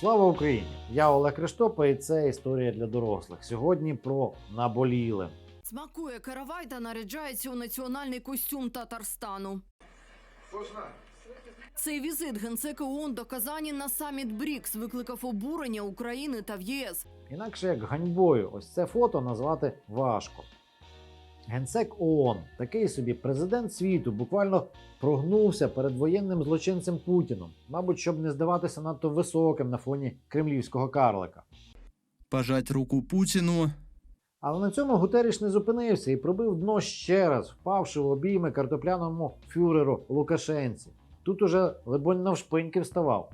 Слава Україні! Я Олег Криштопа, і це історія для дорослих. Сьогодні про наболіле. Смакує каравай та наряджається у національний костюм Татарстану. Цей візит генсека ООН до Казані на саміт БРІКС викликав обурення України та в ЄС. Інакше як ганьбою, ось це фото назвати важко. Генсек ООН, такий собі президент світу, буквально прогнувся перед воєнним злочинцем Путіном, мабуть, щоб не здаватися надто високим на фоні кремлівського карлика. пожать руку Путину. Але на цьому Гутеріш не зупинився і пробив дно ще раз, впавши в обійми картопляному фюреру Лукашенці. Тут уже либонь навшпиньки вставав.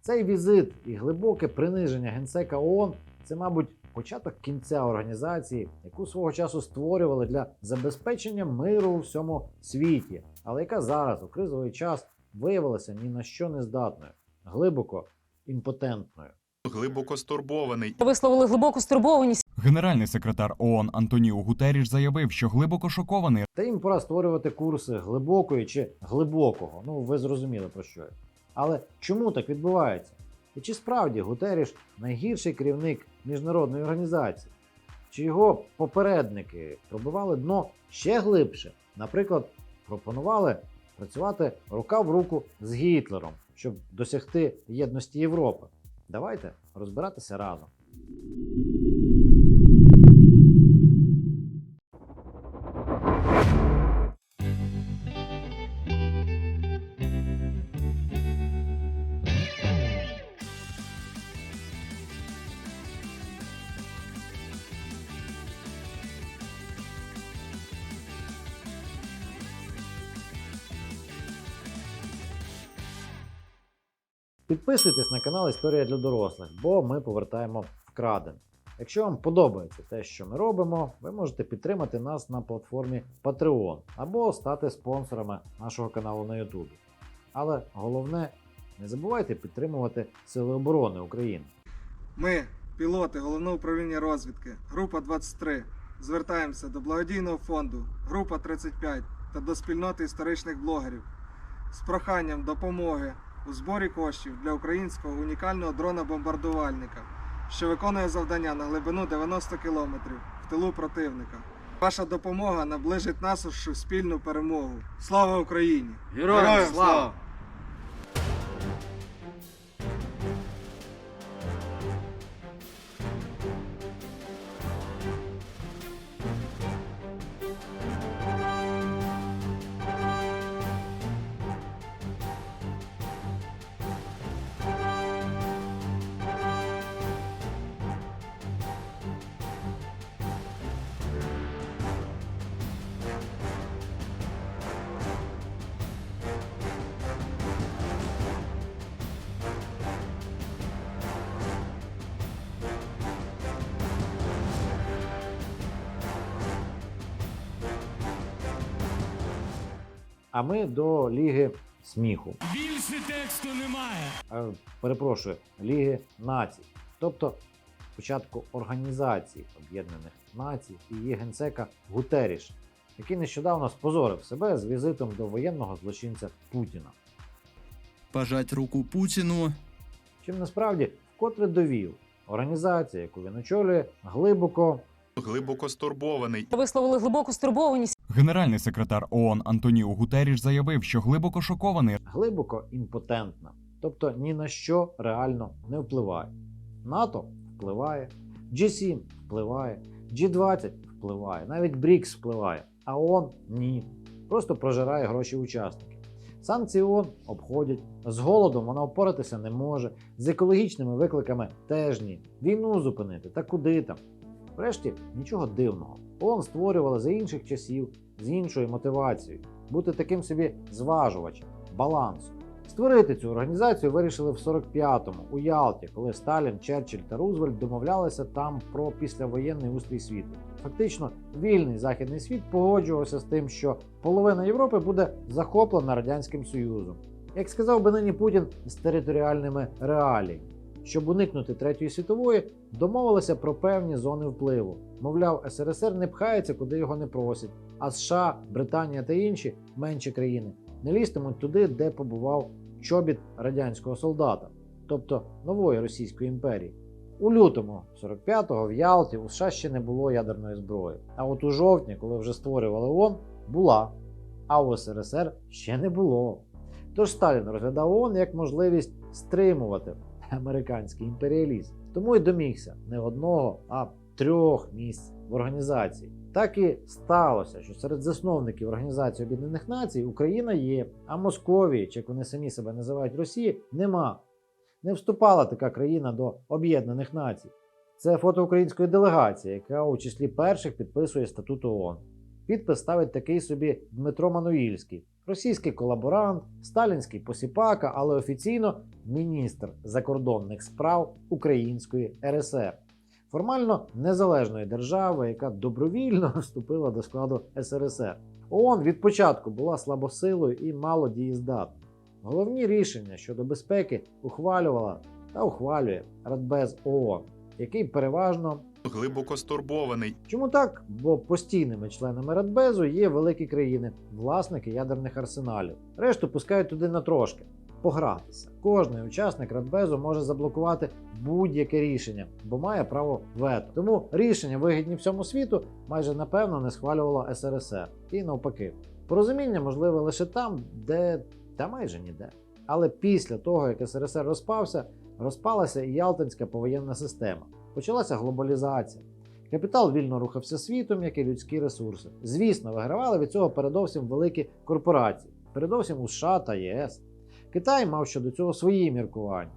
Цей візит і глибоке приниження генсека ООН це, мабуть, початок кінця організації, яку свого часу створювали для забезпечення миру у всьому світі, але яка зараз, у кризовий час, виявилася ні на що не здатною, глибоко імпотентною. глибоко стурбований. висловили глибоку стурбованість Генеральний секретар ООН Антоніо Гутеріш заявив, що глибоко шокований Та їм пора створювати курси глибокої чи глибокого. Ну, ви зрозуміли про що я. Але чому так відбувається? І чи справді Гутеріш найгірший керівник міжнародної організації? Чи його попередники пробивали дно ще глибше? Наприклад, пропонували працювати рука в руку з Гітлером, щоб досягти єдності Європи. Давайте розбиратися разом. Підписуйтесь на канал Історія для дорослих, бо ми повертаємо вкрадене. Якщо вам подобається те, що ми робимо, ви можете підтримати нас на платформі Patreon або стати спонсорами нашого каналу на YouTube. Але головне, не забувайте підтримувати Сили оборони України. Ми, пілоти Головного управління розвідки, група 23, звертаємося до благодійного фонду, група 35 та до спільноти історичних блогерів з проханням допомоги у зборі коштів для українського унікального дрона-бомбардувальника, що виконує завдання на глибину 90 км в тилу противника. Ваша допомога наближить нашу спільну перемогу. Слава Україні! Героям слава! А ми до Ліги сміху. Більше тексту немає. Е, перепрошую, Ліги націй, тобто спочатку Організації Об'єднаних Націй і її генсека Гутеріш, який нещодавно спозорив себе з візитом до воєнного злочинця Путіна. пожать руку Путину. Чим насправді вкотре довів організація, яку він очолює, глибоко Глибоко стурбований. висловили глибоку стурбованість Генеральний секретар ООН Антоніо Гутеріш заявив, що глибоко шокований глибоко імпотентна, тобто ні на що реально не впливає. НАТО впливає, G7 впливає, G20 впливає, навіть БРІКС впливає, а ООН ні. Просто прожирає гроші учасників. Санкції ООН обходять, з голодом вона впоратися не може, з екологічними викликами теж ні. Війну зупинити та куди там. Врешті нічого дивного. ООН створювали за інших часів з іншою мотивацією бути таким собі зважувачем, балансом. Створити цю організацію вирішили в 45-му у Ялті, коли Сталін, Черчилль та Рузвельт домовлялися там про післявоєнний устрій світу. Фактично, вільний західний світ погоджувався з тим, що половина Європи буде захоплена радянським союзом. Як сказав би нині Путін з територіальними реаліями. Щоб уникнути третьої світової, домовилися про певні зони впливу. Мовляв, СРСР не пхається, куди його не просять, а США, Британія та інші менші країни не лізтимуть туди, де побував чобіт радянського солдата. тобто нової Російської імперії. У лютому 45-го в Ялті у США ще не було ядерної зброї. А от у жовтні, коли вже створювали ООН, була. А у СРСР ще не було. Тож Сталін розглядав ООН як можливість стримувати американський імперіалізм. Тому й домігся не одного, а трьох місць в організації. Так і сталося, що серед засновників Організації Об'єднаних Націй Україна є, а Московії, чи як вони самі себе називають Росії, нема. Не вступала така країна до Об'єднаних Націй. Це фото української делегації, яка у числі перших підписує статут ООН. Підпис ставить такий собі Дмитро Мануїльський, російський колаборант, сталінський посіпака, але офіційно міністр закордонних справ Української РСР. Формально незалежної держави, яка добровільно вступила до складу СРСР. ООН від початку була слабосилою і мало дієздатна. Головні рішення щодо безпеки ухвалювала та ухвалює Радбез ООН, який переважно Глибоко стурбований. Чому так? Бо постійними членами Радбезу є великі країни, власники ядерних арсеналів. Решту пускають туди на трошки погратися. Кожний учасник Радбезу може заблокувати будь-яке рішення, бо має право вето. Тому рішення, вигідні всьому світу, майже напевно не схвалювала СРСР і навпаки. Порозуміння можливе лише там, де та майже ніде. Але після того, як СРСР розпався, розпалася і Ялтинська повоєнна система. Почалася глобалізація. Капітал вільно рухався світом, як і людські ресурси. Звісно, вигравали від цього передовсім великі корпорації, передовсім у США та ЄС. Китай мав щодо цього свої міркування.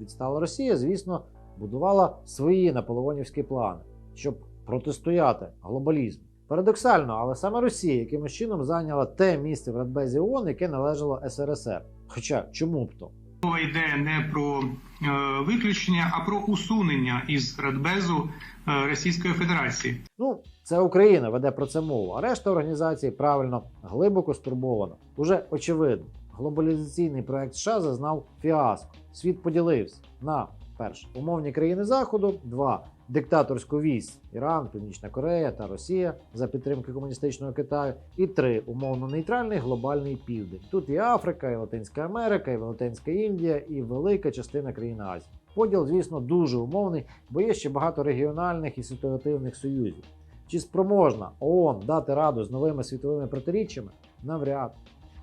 Відстала Росія, звісно, будувала свої наполеонівські плани, щоб протистояти глобалізму. Парадоксально, але саме Росія якимось чином зайняла те місце в Радбезі ООН, яке належало СРСР. Хоча чому б то? Мова йде не про е, виключення, а про усунення із Радбезу е, Російської Федерації. Ну, це Україна веде про це мову, а решта організації правильно глибоко стурбована. Уже очевидно, глобалізаційний проект США зазнав фіаско. Світ поділився на перше умовні країни Заходу, два диктаторську вісь Іран, Північна Корея та Росія за підтримки комуністичного Китаю, і три умовно нейтральний глобальний південь. Тут і Африка, і Латинська Америка, і Велетенська Індія, і велика частина країн Азії. Поділ, звісно, дуже умовний, бо є ще багато регіональних і ситуативних союзів. Чи спроможна ООН дати раду з новими світовими протиріччями? Навряд.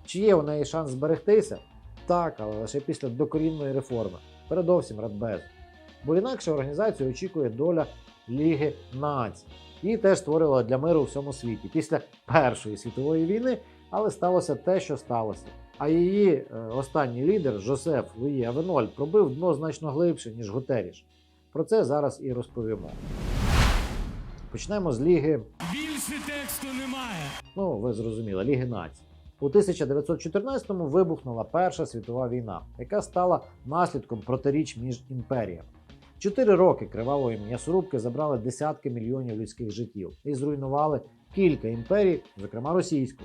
Чи є у неї шанс зберегтися? Так, але лише після докорінної реформи, передовсім Радбезу. Бо інакше організацію очікує доля Ліги націй. Її теж створила для миру у всьому світі після Першої світової війни, але сталося те, що сталося. А її е, останній лідер Жозеф Луї Авеноль пробив дно значно глибше, ніж Гутеріш. Про це зараз і розповімо. Почнемо з Ліги Більше тексту немає. Ну, ви зрозуміли, Ліги націй. У 1914-му вибухнула Перша світова війна, яка стала наслідком протиріч між імперіями. Чотири роки кривавої м'ясорубки забрали десятки мільйонів людських життів і зруйнували кілька імперій, зокрема російську.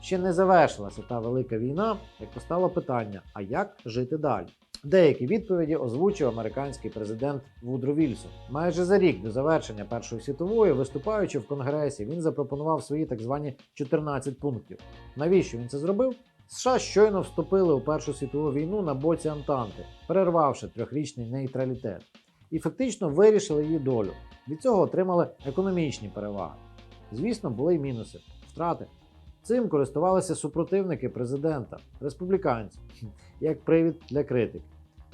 Ще не завершилася та велика війна, як постало питання: а як жити далі? Деякі відповіді озвучив американський президент Вудро Вільсон. Майже за рік до завершення Першої світової, виступаючи в Конгресі, він запропонував свої так звані 14 пунктів. Навіщо він це зробив? США щойно вступили у Першу світову війну на боці Антанти, перервавши трьохрічний нейтралітет, і фактично вирішили її долю. Від цього отримали економічні переваги. Звісно, були й мінуси, втрати. Цим користувалися супротивники президента, республіканці, як привід для критики.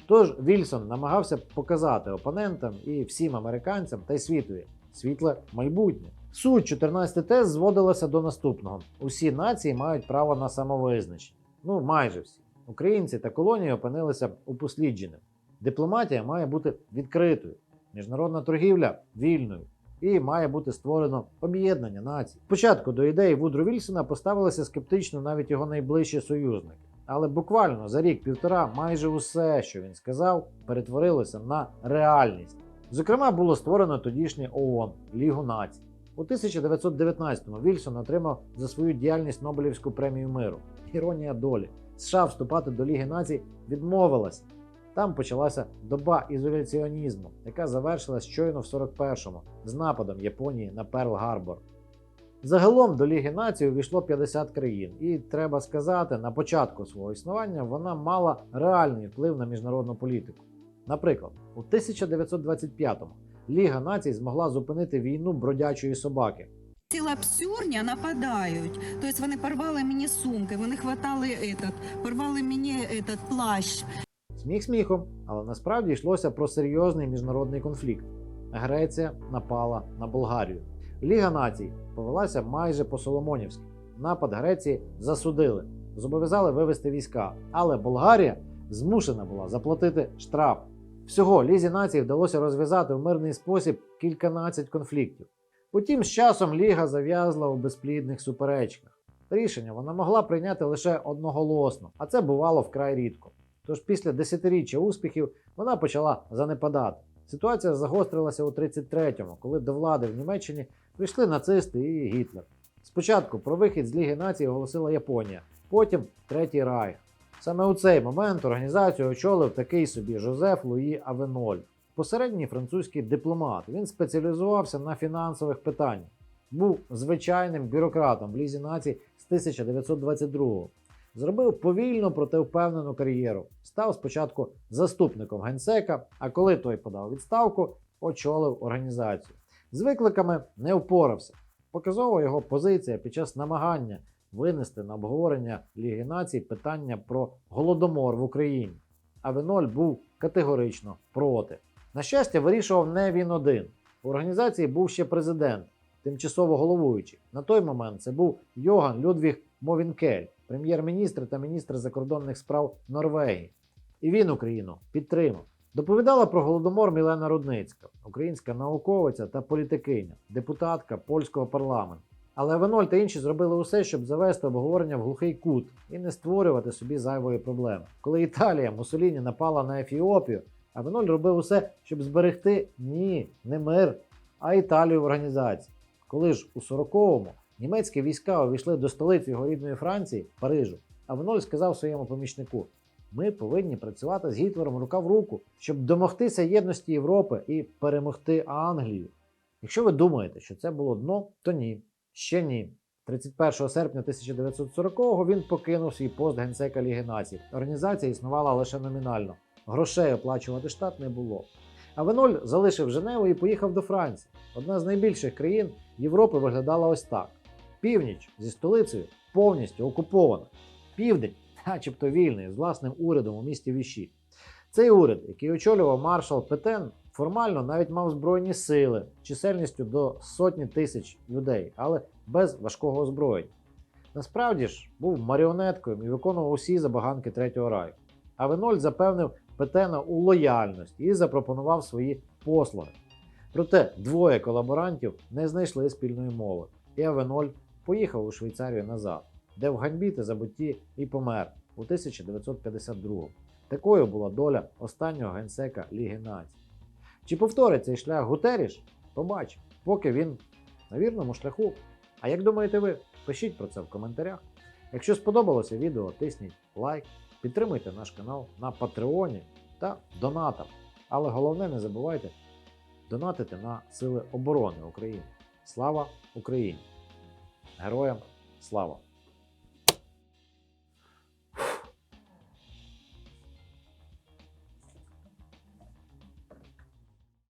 Тож Вільсон намагався показати опонентам і всім американцям та й світові світле майбутнє. Суть 14 тез зводилася до наступного: усі нації мають право на самовизначення. Ну, майже всі. Українці та колонії опинилися упослідженими. Дипломатія має бути відкритою, міжнародна торгівля вільною. І має бути створено об'єднання націй. Спочатку до ідеї Вудро Вільсона поставилися скептично навіть його найближчі союзники. Але буквально за рік-півтора майже усе, що він сказав, перетворилося на реальність. Зокрема, було створено тодішнє ООН Лігу націй. У 1919-му Вільсон отримав за свою діяльність Нобелівську премію миру. Іронія долі. США вступати до Ліги націй відмовилась. Там почалася доба ізоляціонізму, яка завершилась щойно в 41-му з нападом Японії на Перл-Гарбор. Загалом до Ліги Націй увійшло 50 країн, і треба сказати, на початку свого існування вона мала реальний вплив на міжнародну політику. Наприклад, у 1925-му Ліга Націй змогла зупинити війну бродячої собаки. Ці лапсюрня нападають. Тобто вони порвали мені сумки, вони хватали этот, порвали мені этот плащ. Сміх сміхом, але насправді йшлося про серйозний міжнародний конфлікт. Греція напала на Болгарію. Ліга націй повелася майже по Соломонівськи. Напад Греції засудили, зобов'язали вивести війська, але Болгарія змушена була заплатити штраф. Всього Лізі націй вдалося розв'язати в мирний спосіб кільканадцять конфліктів. Потім з часом Ліга зав'язла у безплідних суперечках. Рішення вона могла прийняти лише одноголосно, а це бувало вкрай рідко. Тож після десятиріччя успіхів вона почала занепадати. Ситуація загострилася у 33-му, коли до влади в Німеччині прийшли нацисти і Гітлер. Спочатку про вихід з Ліги націй оголосила Японія, потім Третій Райх. Саме у цей момент організацію очолив такий собі Жозеф Луї Авеноль, посередній французький дипломат. Він спеціалізувався на фінансових питаннях. Був звичайним бюрократом в Лізі націй з 1922-го. Зробив повільну, проте впевнену кар'єру. Став спочатку заступником генсека, а коли той подав відставку, очолив організацію. З викликами не впорався. Показова його позиція під час намагання винести на обговорення Ліги націй питання про голодомор в Україні. А Веноль був категорично проти. На щастя, вирішував не він один. У організації був ще президент, тимчасово головуючий. На той момент це був Йоган Людвіг Мовінкель, прем'єр-міністр та міністр закордонних справ Норвегії. І він Україну підтримав. Доповідала про голодомор Мілена Рудницька, українська науковиця та політикиня, депутатка польського парламенту. Але Веноль та інші зробили усе, щоб завести обговорення в глухий кут і не створювати собі зайвої проблеми. Коли Італія Мусоліні напала на Ефіопію, а Веноль робив усе, щоб зберегти ні, не мир, а Італію в організації. Коли ж у 40-му німецькі війська увійшли до столиці його рідної Франції, Парижу, а Веноль сказав своєму помічнику: ми повинні працювати з Гітлером рука в руку, щоб домогтися єдності Європи і перемогти Англію. Якщо ви думаєте, що це було дно, то ні. Ще ні. 31 серпня 1940-го він покинув свій пост генсека Ліги Націй. Організація існувала лише номінально. Грошей оплачувати штат не було. А Веноль залишив Женеву і поїхав до Франції. Одна з найбільших країн Європи виглядала ось так: північ зі столицею повністю окупована. Південь, начебто вільний, з власним урядом у місті Віші. Цей уряд, який очолював маршал Петен, формально навіть мав збройні сили чисельністю до сотні тисяч людей, але без важкого озброєння. Насправді ж був маріонеткою і виконував усі забаганки Третього раю. А Веноль запевнив Петена у лояльності і запропонував свої послуги. Проте двоє колаборантів не знайшли спільної мови, і Авеноль поїхав у Швейцарію назад, де в ганьбі та забутті і помер у 1952 Такою була доля останнього генсека Ліги Націй. Чи повторить цей шлях Гутеріш? Побачимо, поки він на вірному шляху. А як думаєте ви? Пишіть про це в коментарях. Якщо сподобалося відео, тисніть лайк, підтримуйте наш канал на Патреоні та донатом. Але головне не забувайте донатити на Сили оборони України. Слава Україні! Героям слава!